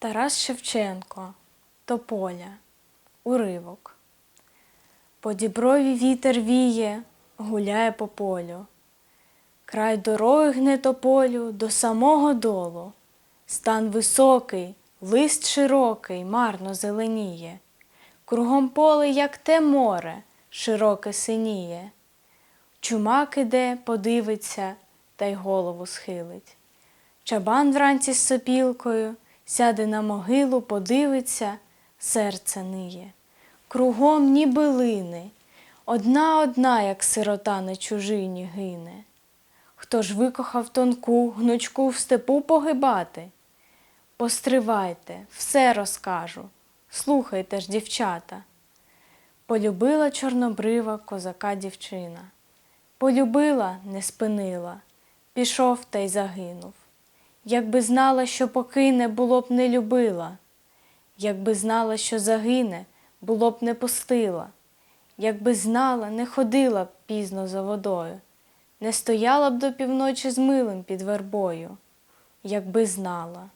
Тарас Шевченко Тополя Уривок По діброві вітер віє, гуляє по полю. Край дороги гне тополю до самого долу. Стан високий, лист широкий, марно зеленіє. Кругом поле, як те море, широке синіє. Чумак іде, подивиться та й голову схилить. Чабан вранці з сопілкою сяде на могилу, подивиться, серце ниє. Кругом ніби лини, одна одна, як сирота на чужині гине. Хто ж викохав тонку гнучку в степу погибати? Постривайте, все розкажу, слухайте ж, дівчата. Полюбила чорнобрива козака дівчина. Полюбила, не спинила, пішов та й загинув. Якби знала, що покине, було б не любила. Якби знала, що загине, було б не пустила. Якби знала, не ходила б пізно за водою, не стояла б до півночі з милим під вербою. Якби знала.